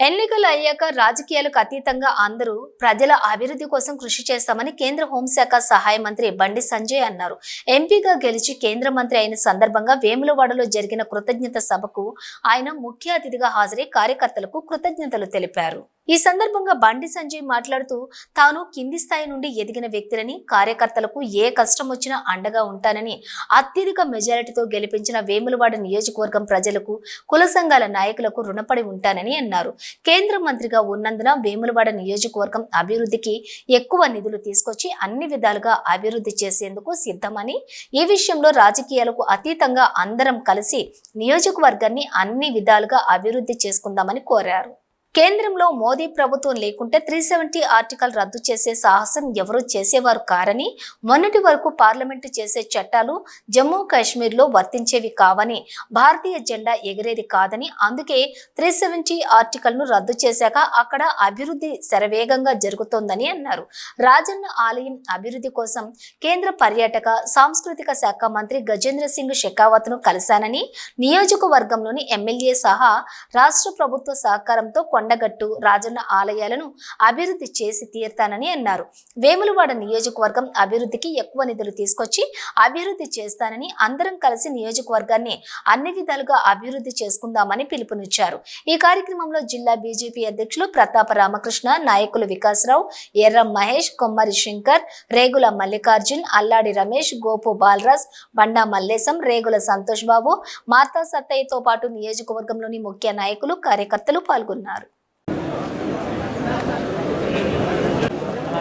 ఎన్నికలు అయ్యాక రాజకీయాలకు అతీతంగా అందరూ ప్రజల అభివృద్ధి కోసం కృషి చేస్తామని కేంద్ర హోంశాఖ సహాయ మంత్రి బండి సంజయ్ అన్నారు. ఎంపీగా గెలిచి కేంద్ర మంత్రి అయిన సందర్భంగా వేములవాడలో జరిగిన కృతజ్ఞత సభకు ఆయన ముఖ్య అతిథిగా హాజరై కార్యకర్తలకు కృతజ్ఞతలు తెలిపారు. ఈ సందర్భంగా బండి సంజయ్ మాట్లాడుతూ తాను కింది స్థాయి నుండి ఎదిగిన వ్యక్తులని కార్యకర్తలకు ఏ కష్టం వచ్చినా అండగా ఉంటానని అత్యధిక మెజారిటీతో గెలిపించిన వేములవాడ నియోజకవర్గం ప్రజలకు కుల సంఘాల నాయకులకు రుణపడి ఉంటానని అన్నారు. కేంద్ర మంత్రిగా ఉన్నందున వేములవాడ నియోజకవర్గం అభివృద్ధికి ఎక్కువ నిధులు తీసుకొచ్చి అన్ని విధాలుగా అభివృద్ధి చేసేందుకు సిద్ధమని ఈ విషయంలో రాజకీయాలకు అతీతంగా అందరం కలిసి నియోజకవర్గాన్ని అన్ని విధాలుగా అభివృద్ధి చేసుకుందామని కోరారు. కేంద్రంలో మోదీ ప్రభుత్వం లేకుంటే త్రీ సెవెంటీ ఆర్టికల్ రద్దు చేసే సాహసం ఎవరూ చేసేవారు కారని మొన్నటి వరకు పార్లమెంటు చేసే చట్టాలు జమ్మూ కాశ్మీర్లో వర్తించేవి కావని భారతీయ జెండా ఎగిరేది కాదని అందుకే త్రీ సెవెంటీ ఆర్టికల్ను రద్దు చేశాక అక్కడ అభివృద్ధి శరవేగంగా జరుగుతోందని అన్నారు. రాజన్న ఆలయం అభివృద్ధి కోసం కేంద్ర పర్యాటక సాంస్కృతిక శాఖ మంత్రి గజేంద్ర సింగ్ షెకావత్ను కలిశానని నియోజకవర్గంలోని ఎమ్మెల్యే సహా రాష్ట్ర ప్రభుత్వ సహకారంతో కొండగట్టు రాజన్న ఆలయాలను అభివృద్ధి చేసి తీరుతానని అన్నారు. వేములవాడ నియోజకవర్గం అభివృద్ధికి ఎక్కువ నిధులు తీసుకొచ్చి అభివృద్ధి చేస్తానని అందరం కలిసి నియోజకవర్గాన్ని అన్ని విధాలుగా అభివృద్ధి చేసుకుందామని పిలుపునిచ్చారు. ఈ కార్యక్రమంలో జిల్లా బీజేపీ అధ్యక్షులు ప్రతాప రామకృష్ణ నాయకులు వికాసరావు ఎర్ర మహేష్ కొమ్మరి శంకర్ రేగుల మల్లికార్జున్ అల్లాడి రమేష్ గోపు బాలరాజ్ బండా మల్లేశం రేగుల సంతోష్ బాబు మాతా సత్తయ్యతో పాటు నియోజకవర్గంలోని ముఖ్య నాయకులు కార్యకర్తలు పాల్గొన్నారు.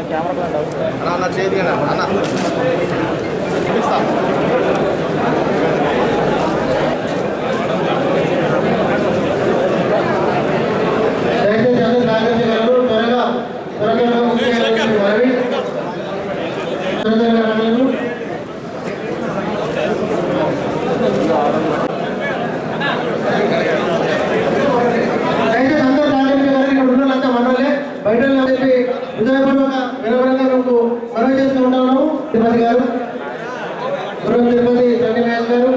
అన్న అన్న చేతి అన్న. చూపిస్తాను దయచేసి అందరూ సహకరించగలరు త్వరగా త్వరగా ముఖ్యమంత్రి రవి త్వరగా రాగలరు. దయచేసి అందరూ సహకరించగలరు ఇక్కడ ఉన్న వాళ్ళంతా మనోళ్ళే బయట వాళ్ళని చెప్పి హృదయపూర్వక వినమ్రంగా మీకు మనవి చేస్తూ ఉన్నాము గారు. గురువు తిరుపతి చంద్రమేష్ గారు.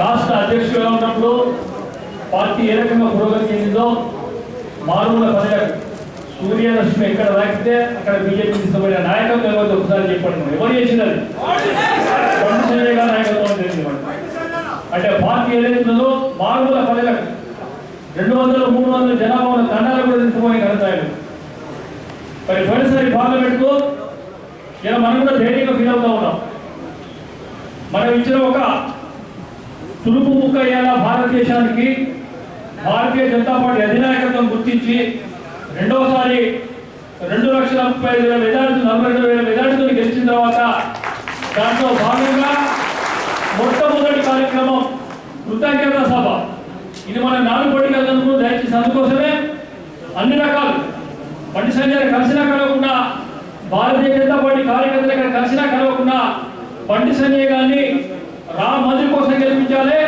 రాష్ట్ర అధ్యక్షుడిగా ఉన్నప్పుడు పార్టీ ఏ రకంగా పురోగతి చెందిందో మారుమూల ప్రజలకు సూర్యరశ్మి ఎక్కడ తాకితే అక్కడ బీజేపీ తీసుకోబడిన నాయకత్వం ఏమైతే ఒకసారి చెప్పండి. ఎవరు చేసినది రెండు నాయకత్వం అంటే పార్టీ ఏదైతుందో మారుమూల ప్రజలకు రెండు వందలు మూడు వందల జనాభా ఉన్న తండాలు కూడా తీసుకుపోయి కడతాయి మరి పోయినసారి పార్లమెంట్కు ఇలా మనం కూడా ధైర్యంగా ఫీల్ అవుతా ఉన్నాం. మనం ఇచ్చిన ఒక తులుపు ముక్క అయ్యేలా భారతదేశానికి? భారతీయ జనతా పార్టీ అధినాయకత్వం గుర్తించి రెండవసారి రెండు లక్షల ముప్పై ఐదు వేల మెజార్టీ నలభై రెండు వేల మెజార్టీతో గెలిచిన తర్వాత దాంట్లో భాగంగా మొట్టమొదటి కార్యక్రమం కృతజ్ఞత సభ. ఇది మన నాలుగు పట్టికలను దయచేసి అందుకోసమే అన్ని రకాలు బండి సంజయ్ కలిసినా కలవకుండా భారతీయ జనతా పార్టీ కార్యకర్తలు ఇక్కడ కలిసినా కలవకుండా బండి సంజయ్ గారిని రామ్ మంత్రి కోసం గెలిపించాలి.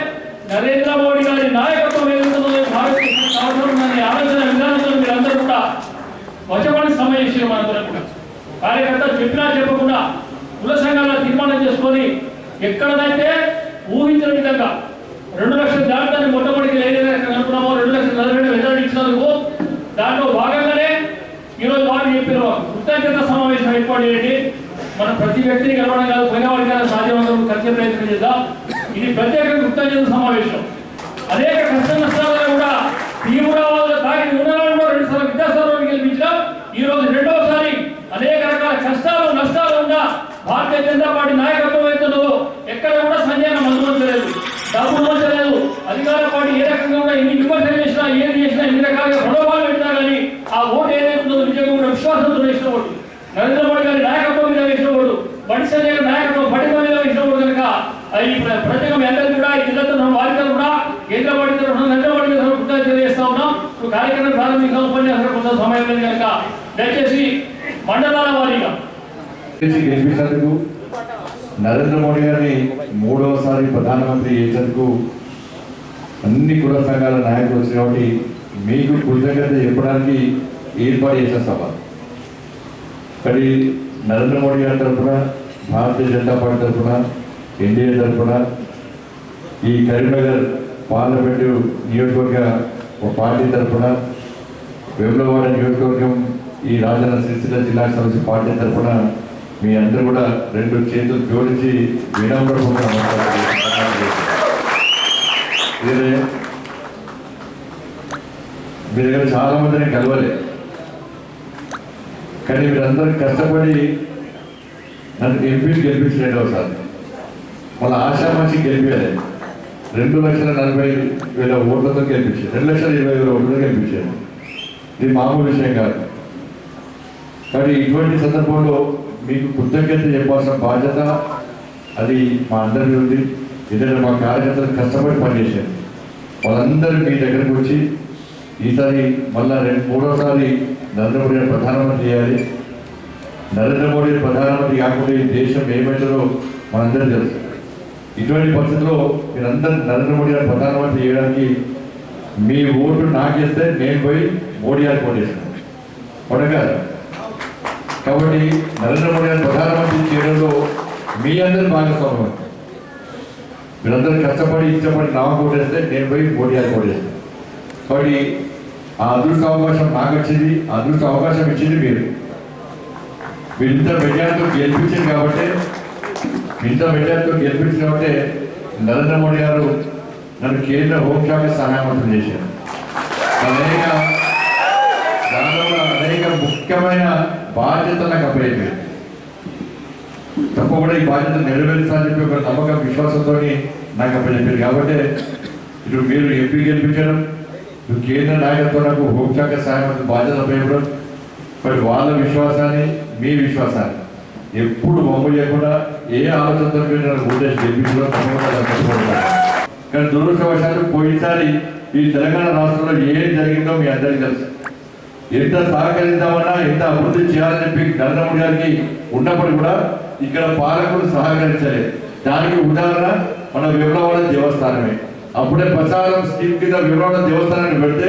నరేంద్ర మోడీ గారి నాయకత్వం ఏదైతుందో భారతదేశం అవసరం ఆలోచన విధానంతో మీరందరూ కూడా వచవాణి సమయం మనందరం కూడా కార్యకర్త చెప్పినా చెప్పకుండా కుల సంఘాల తీర్మానం చేసుకొని ఎక్కడనైతే ఊహించిన విధంగా రెండు లక్షల దాటాన్ని మొట్టమొదటి ఏదైతే అనుకున్నామో రెండు లక్షల నలభై రెండు మెజారిటీ ఇచ్చినందుకు దాంట్లో భాగంగానే ఈరోజు వారు చెప్పిన కృతజ్ఞత సమావేశం ఏర్పాటు చేయండి. మనం ప్రతి వ్యక్తిని కలవడం కాదు పోయిన వారికైనా సాధ్యమైనందుకు కలిసే ప్రయత్నం చేద్దాం. ఇది ప్రత్యేకంగా కృతజ్ఞత సమావేశం. అనేక కష్ట నష్టాలను కూడా తీవ్రవాదుల తాకిడి ఉన్నారని కూడా రెండు సార్లు విద్యాసాగరాన్ని గెలిపించడం. ఈ రోజు రెండవసారి అనేక రకాల కష్టాలు నష్టాలు ఉన్న భారతీయ జనతా పార్టీ నాయకత్వం అవుతున్నదో ఎక్కడ కూడా సంజయన అనుమతించలేదు డబ్బు అనుమతించలేదు అధికార పార్టీ ఏ రకంగా కూడా ఎన్ని విమర్శలు చేసినా ఏది చేసినా ఎన్ని రకాలుగా ప్రలోభాలు పెట్టినా కానీ ఆ ఓటు ఏదైతుందో నిజంగా కూడా విశ్వాసంతో వేసిన ఓటు. నరేంద్ర మోడీ గారి నాయకత్వం మీద వేసిన ఓటు బండి నాయకత్వం పటిమ మీద వేసిన కనుక ఈ ప్ర- ప్రత్యేకం మీ కూడా ఈ జిల్లా ఉన్న వారితో కూడా కేంద్ర మోడీ తరఫున నరేంద్ర మోడీ తరఫున తెలియజేస్తా ఉన్నాం. ఇప్పుడు కార్యక్రమం ప్రారంభించిన ఉపన్యాసం కొంత సమయం లేదు కనుక దయచేసి మండలాల వారీగా. చేసి నరేంద్ర మోడీ గారిని మూడవసారి ప్రధానమంత్రి చేసేందుకు అన్ని కుల సంఘాల నాయకులు వచ్చారు కాబట్టి మీకు కృతజ్ఞత చెప్పడానికి ఏర్పాటు చేసిన సభ మరి నరేంద్ర మోడీ గారి తరఫున భారతీయ జనతా పార్టీ తరఫున ఎన్డీఏ తరఫున ఈ కరీంనగర్ పార్లమెంటు నియోజకవర్గ ఒక పార్టీ తరఫున వేములవాడ నియోజకవర్గం ఈ రాజన్న సిరిసిల్ల జిల్లా సమస్య పార్టీ తరఫున మీ అందరూ కూడా రెండు చేతులు జోడించి వినమ్రపూర్వక నమస్కారాలు మీ దగ్గర చాలా మందిని కలవలే. కానీ మీరందరూ కష్టపడి నన్ను ఎంపీ గెలిపించలేదు సార్ మళ్ళీ ఆశామాషి గెలిపారు రెండు లక్షల నలభై వేల ఓట్లతో గెలిపించారు. రెండు లక్షల ఇరవై వేల ఓట్లతో గెలిపించారు. ఇది మామూలు విషయం కాదు. కానీ ఇటువంటి సందర్భంలో మీకు కృతజ్ఞత చెప్పాల్సిన బాధ్యత అది మా అందరి ఉంది. ఎందుకంటే మా కార్యకర్తలు కష్టపడి పనిచేశారు. వాళ్ళందరూ మీ దగ్గరకు వచ్చి ఈసారి మళ్ళా రెండు మూడోసారి నరేంద్ర మోడీ ప్రధానమంత్రి చేయాలి. నరేంద్ర మోడీ ప్రధానమంత్రి కాకుండా ఈ దేశం ఏమవుతుందో మనందరూ తెలుసు. ఇటువంటి పరిస్థితుల్లో మీరందరూ నరేంద్ర మోడీ గారు ప్రధానమంత్రి చేయడానికి మీ ఓటు నాకేస్తే నేను పోయి మోడీ గారికి ఓటేస్తాను అవునా కాబట్టి నరేంద్ర మోడీ గారు ప్రధానమంత్రి చేయడంలో మీ అందరి భాగస్వామ్యం. మీరందరూ కష్టపడి ఇష్టపడి నా ఓటేస్తే నేను పోయి మోడీ గారికి ఓటేస్తాను కాబట్టి ఆ అదృష్ట అవకాశం నాకు వచ్చింది అదృష్ట అవకాశం ఇచ్చింది మీరు. మీరు ఇంత మెజార్టీతో గెలిపించింది కాబట్టి ఇంత మెజార్టీతో గెలిపించింది కాబట్టి నరేంద్ర మోడీ గారు నన్ను కేంద్ర హోంశాఖ సహాయ చేశారు. అనేక దానిలో అనేక ముఖ్యమైన బాధ్యత నాకు అప్పయ్యారు తప్పకుండా ఈ బాధ్యత నెరవేరుస్తానని చెప్పి ఒక నమ్మకం విశ్వాసంతో నాకు అప్పచెప్పారు. కాబట్టి ఇప్పుడు మీరు ఎంపీ గెలిపించడం కేంద్ర నాయకత్వం నాకు హోంశాఖ సహాయం మంత్రి బాధ్యత పేపడం మరి వాళ్ళ విశ్వాసాన్ని మీ విశ్వాసాన్ని. ఎప్పుడు బొమ్మ చేయకుండా ఏ ఆలోచనతో మీరు ఉద్దేశం ఓటేసి కానీ దురదృష్టవశాలు పోయినసారి ఈ తెలంగాణ రాష్ట్రంలో ఏం జరిగిందో మీ అందరికీ తెలుసు. ఎంత సహకరిద్దామన్నా ఎంత అభివృద్ధి చేయాలని చెప్పి నరేంద్ర గారికి ఉన్నప్పుడు కూడా ఇక్కడ పాలకులు సహకరించలేదు. దానికి ఉదాహరణ మన విప్లవాల దేవస్థానమే. అప్పుడే ప్రచారం స్కీమ్ కింద విమలవాడ దేవస్థానాన్ని పెడితే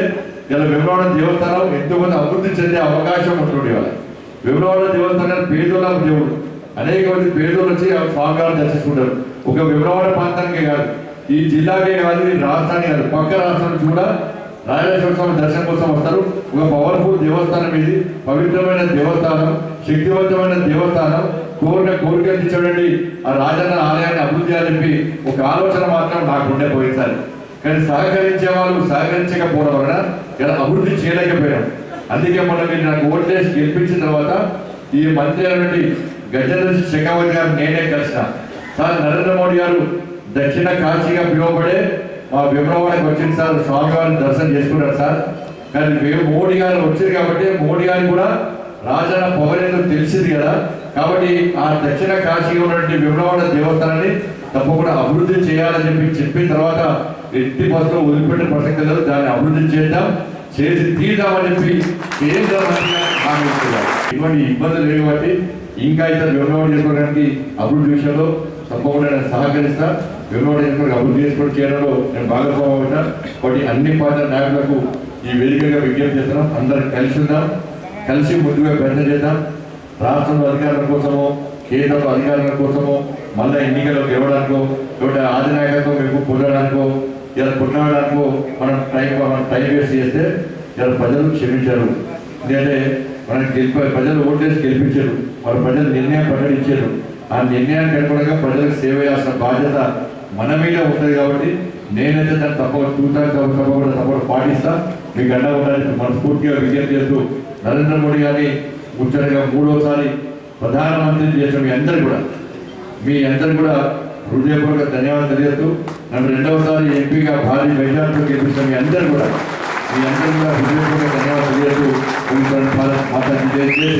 ఇలా విమలవాడ దేవస్థానం ఎంతోమంది అభివృద్ధి చెందే అవకాశం ఉంటుంది వాళ్ళ విమలవాడ దేవస్థానాన్ని పేదోళ్ళ దేవుడు. అనేక మంది పేదోళ్ళు వచ్చి ఆ స్వామివారిని దర్శించుకుంటారు. ఒక విమలవాడ ప్రాంతానికే కాదు ఈ జిల్లాకే కాదు ఈ రాష్ట్రానికి కాదు పక్క రాష్ట్రానికి కూడా రాజేశ్వర స్వామి దర్శనం కోసం వస్తారు. ఒక పవర్ఫుల్ దేవస్థానం ఇది. పవిత్రమైన దేవస్థానం శక్తివంతమైన దేవస్థానం. కోరిన కోరికలు ఇచ్చాడండి ఆ రాజన్న ఆలయాన్ని అభివృద్ధి చేయాలని చెప్పి ఒక ఆలోచన మాత్రం నాకు ఉండే పోయినసారి. కానీ సహకరించే వాళ్ళు సహకరించకపోవడం వలన ఇలా అభివృద్ధి చేయలేకపోయాం అందుకే మనం మీరు నాకు ఓట్లేసి గెలిపించిన తర్వాత ఈ మంత్రి నుండి గజేంద్ర శెఖావత్ గారు నేనే కలిసిన. సార్ నరేంద్ర మోడీ గారు దక్షిణ కాశీగా పిలువబడే మా విమలవాడకి వచ్చింది సార్ స్వామివారిని దర్శనం చేసుకున్నారు సార్. కానీ మోడీ గారు వచ్చారు కాబట్టి మోడీ గారికి కూడా రాజన్న పొగరేందో తెలిసింది కదా. కాబట్టి ఆ దక్షిణ కాశీగా ఉన్నటువంటి విమలవాడ దేవస్థానాన్ని తప్పకుండా అభివృద్ధి చేయాలని చెప్పి చెప్పిన తర్వాత ఎట్టి బస్సులో వదిలిపెట్టిన ప్రసక్తి లేదు. దాన్ని అభివృద్ధి చేద్దాం చేసి తీద్దామని చెప్పి కేంద్ర ఇటువంటి ఇబ్బందులు లేవు కాబట్టి ఇంకా ఇతర విమలవాడ చేసుకోవడానికి అభివృద్ధి విషయంలో తప్పకుండా నేను సహకరిస్తాను విమలవాడ అభివృద్ధి చేసుకోవడం చేయడంలో నేను భాగస్వామ్యం అవుతా కాబట్టి అన్ని పార్టీ నాయకులకు ఈ వేదికగా విజ్ఞప్తి చేస్తున్నాం అందరం కలిసి ఉందాం కలిసి ముందుగా పెద్ద చేద్దాం రాష్ట్రంలో అధికారుల కోసమో కేంద్రంలో అధికారుల కోసమో మళ్ళీ ఎన్నికల్లో గెలవడానికో లేకపోతే ఆదినాయకత్వం ఎక్కువ పొందడానికో ఇలా పొందడానికో మనం టైం మనం టైం వేస్ట్ చేస్తే ఇలా ప్రజలు క్షమించారు ఎందుకంటే మనం గెలిప ప్రజలు ఓటేసి గెలిపించారు మన ప్రజలు నిర్ణయం ప్రకటించారు ఆ నిర్ణయానికి అనుగుణంగా ప్రజలకు సేవ చేయాల్సిన బాధ్యత మన మీద ఉంటుంది కాబట్టి నేనైతే దాన్ని తప్పకుండా చూసా తప్పకుండా తప్పకుండా పాటిస్తా. మీకు అండ ఉండాలని మనస్ఫూర్తిగా విజ్ఞప్తి చేస్తూ నరేంద్ర మోడీ గారిని ముచ్చటగా మూడోసారి ప్రధానమంత్రిని చేసిన మీ అందరు కూడా మీ అందరు కూడా హృదయపూర్వక ధన్యవాదాలు తెలియజేస్తూ నన్ను రెండవసారి ఎంపీగా భారీ మెజార్టీలో గెలిపించిన మీ అందరు కూడా మీ అందరూ కూడా హృదయపూర్వక ధన్యవాదాలు తెలియజేస్తూ మాట్లాడి